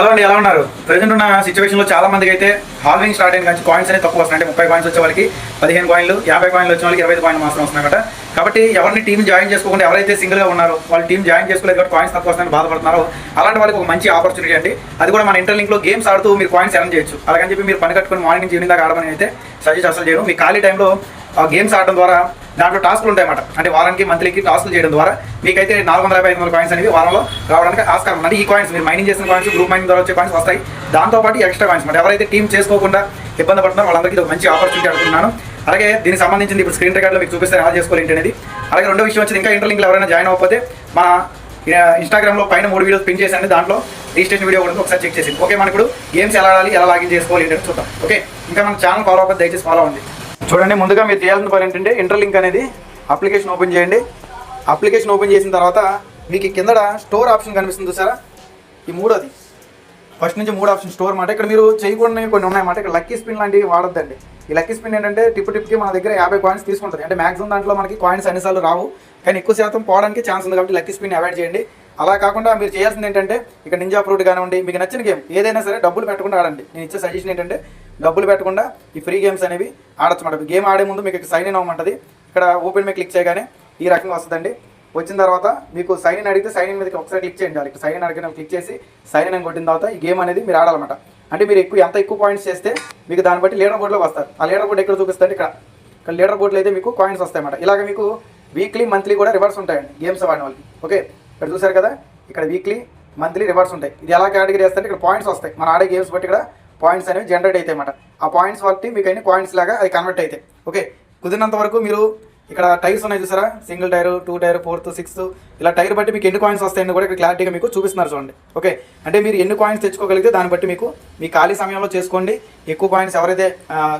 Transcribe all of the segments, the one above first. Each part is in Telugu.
హలో అండి ఎలా ఉన్నారు? ప్రజెంట్ ఉన్న సిచ్యువేషన్లో చాలా మందికి అయితే హాల్వింగ్ స్టార్ట్ అయిన కాయిన్స్ అనేది తక్కువ వస్తున్నాయి. అంటే ముప్పై కాయిన్స్ వచ్చే వాళ్ళకి పదిహేను కాయిన్లు యాభై కాయిన్లు వచ్చే వాళ్ళకి ఇరవై ఐదు కాయిన్లు మాత్రం వస్తున్నాయి కాబట్టి ఎవరిని టీం జాయిన్ చేసుకోకుండా ఎవరైతే సింగిల్గా ఉన్నారో వాళ్ళు టీం జాయిన్ చేసుకోలేదు కాబట్టి కాయిన్స్ తక్కువ వస్తాయని బాధపడుతున్నారో అలాంటి వాళ్ళకి ఒక మంచి ఆపర్చునిటీ అండి. అది కూడా మన ఇంటర్లింక్లో గేమ్స్ ఆడుతూ మీరు కాయిన్స్ ఎర్న్ చేయొచ్చు. అలాగని చెప్పి మీరు పని కట్టుకుని మార్నింగ్ నుంచి ఈవినింగ్ దాకా ఆడమని అయితే సజెస్ట్ అసలు చేయడం మీ ఖాళీ టైంలో ఆ గేమ్స్ ఆడడం ద్వారా దాంట్లో టాస్క్లు ఉంటాయన్నమాట. అంటే వారానికి మంత్లీకి టాస్క్లు చేయడం ద్వారా మీకైతే నాలుగు వందల యాభై ఐదు వందల కాయిన్స్ అనేవి వారంలో రావడానికి ఆస్కారం అంటే ఈ కాయిన్స్ మీరు మైనింగ్ చేసిన కాయిన్స్ గ్రూప్ మైనింగ్ ద్వారా వచ్చే కాయిన్స్ వస్తాయి. దాంతోపాటు ఎక్స్ట్రా కాయిన్స్ అంటే ఎవరైతే టీం చేసుకోకుండా ఇబ్బంది పడుతున్నారో వాళ్ళందరికీ ఒక మంచి ఆపర్చునిటీ అనుకుంటున్నాను. అలాగే దీనికి సంబంధించింది ఇప్పుడు స్క్రీన్ రికార్డులో మీకు చూపిస్తే ఎలా చేసుకోవాలి ఏంటి అనేది. అలాగే రెండో విషయం వచ్చింది ఇంకా ఇంటర్లింక్లో ఎవరైనా జాయిన్ అవ్వకపోతే మన ఇన్స్టాగ్రామ్లో పైన మూడు వీడియోస్ పిన్ చేశాను దాంట్లో రిజిస్ట్రేషన్ వీడియో కూడా ఒకసారి చెక్ చేసింది ఓకే మనకు ఇప్పుడు గేమ్స్ ఎలా ఆడాలి ఎలా లాగిన్ చేసుకోవాలి ఏంటంటే చూద్దాం. ఓకే ఇంకా మన ఛానల్ ఫాలో అవ్వకపోతే దయచేసి ఫాలో అవ్వండి. చూడండి ముందుగా మీరు చేయాల్సిన పని ఏంటంటే ఇంటర్లింక్ అనేది అప్లికేషన్ ఓపెన్ చేయండి. అప్లికేషన్ ఓపెన్ చేసిన తర్వాత మీకు ఈ కిందడ స్టోర్ ఆప్షన్ కనిపిస్తుంది చూసారా? ఈ మూడోది. ఫస్ట్ నుంచి మూడు ఆప్షన్ స్టోర్ మాట. ఇక్కడ మీరు చేయకూడని కొన్ని ఉన్నాయన్నమాట ఇక్కడ లక్కీ స్పిన్ లాంటివి వాడద్దండి. ఈ లక్కీ స్పిన్ ఏంటంటే టిప్ టిప్కి మన దగ్గర యాభై కాయిన్స్ తీసుకుంటుంది. అంటే మాక్సిమం దాంట్లో మనకి కాయిన్స్ అన్నిసార్లు రావు. కానీ ఎక్కువ శాతం పోవడానికి ఛాన్స్ ఉంది కాబట్టి లక్కీ స్పిన్ అవాయిడ్ చేయండి. అలా కాకుండా మీరు చేయాల్సింది ఏంటంటే ఇక్కడ నింజా ఫ్రూట్ కానివ్వండి మీకు నచ్చిన గేమ్ ఏదైనా సరే డబ్బులు పెట్టకుండా ఆడండి. నేను ఇచ్చే సజెషన్ ఏంటంటే డబ్బులు పెట్టకుండా ఈ ఫ్రీ గేమ్స్ అనేవి ఆడచ్చు మాట. గేమ్ ఆడే ముందు మీకు సైన్ ఇన్ అవ్వమంటది. ఇక్కడ ఓపెన్ మీద క్లిక్ చేయగానే ఈ రకంగా వస్తుందండి. వచ్చిన తర్వాత మీకు సైన్ ఇన్ అడిగితే సైన్ ఇన్ మీదకి ఒకసారి క్లిక్ చేయండి. ఇక్కడ సైన్ ఇన్ అడిగిన క్లిక్ చేసి సైన్ ఇన్ అని కొట్టిన తర్వాత ఈ గేమ్ అనేది మీరు ఆడాలన్నమాట. అంటే మీరు ఎక్కువ ఎంత ఎక్కువ పాయింట్స్ చేస్తే మీకు దాన్ని బట్టి లీడర్ బోర్డులోకి వస్తారు. ఆ లీడర్ బోర్డు ఎక్కడ చూపిస్తుంది ఇక్కడ. ఇక్కడ లీడర్ బోర్డులో అయితే మీకు కాయిన్స్ వస్తాయన్నమాట. ఇలాగ మీకు వీక్లీ మంత్లీ కూడా రివర్స్ ఉంటాయండి గేమ్స్ ఆడిన వాళ్ళకి. ఓకే ఇక్కడ చూసారు కదా? ఇక్కడ వీక్లీ మంత్లీ రివర్స్ ఉంటాయి. ఇది ఎలా కేటగిరీ వేస్తే ఇక్కడ పాయింట్స్ వస్తాయి. మన ఆడే గేమ్స్ బట్టి ఇక్కడ పాయింట్స్ అనేవి జనరేట్ అవుతాయి అన్నమాట ఆ పాయింట్స్ బట్టి మీకు అన్ని పాయింట్స్ లాగా అది కన్వర్ట్ అవుతాయి. ఓకే కుదిరినంత వరకు మీరు ఇక్కడ టైర్స్ ఉన్నాయి చూసారా? Single tier two tier fourth sixth. ఇలా టైర్ బట్టి మీకు ఎన్ని కాయిన్స్ వస్తాయని కూడా ఇక్కడ క్లారిటీగా మీకు చూపిస్తున్నారు చూడండి. ఓకే? అంటే మీరు ఎన్ని కాయిన్స్ తెచ్చుకోగలిగితే దాన్ని బట్టి మీకు మీ ఖాళీ సమయంలో చేసుకోండి. ఎక్కువ కాయిన్స్ ఎవరైతే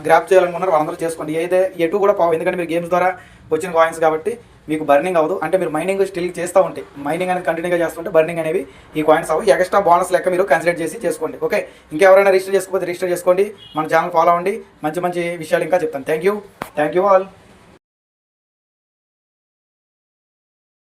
గ్రాప్ చేయాలనుకున్నారో వాళ్ళందరూ చేసుకోండి. ఏదైతే ఎటు కూడా పావు. ఎందుకంటే మీరు గేమ్స్ ద్వారా వచ్చిన కాయిన్స్ కాబట్టి మీకు బర్నింగ్ అవ్వదు. అంటే మీరు మైనింగ్ స్టిల్ చేస్తూ ఉంటే మైనింగ్ అనేది కంటిన్యూగా చేస్తుంటే బర్నింగ్ అనేవి ఈ కాయిన్స్ అవ్వు ఎక్స్ట్రా బోనస్ లెక్క మీరు కన్సిడర్ చేసి చేసుకోండి. ఓకే? ఇంకెవరైనా రిజిస్టర్ చేసుకోకపోతే రిజిస్టర్ చేసుకోండి. మన ఛానల్ ఫాలో అవ్వండి. మంచి మంచి విషయాలు ఇంకా చెప్తాను. Thank you thank you all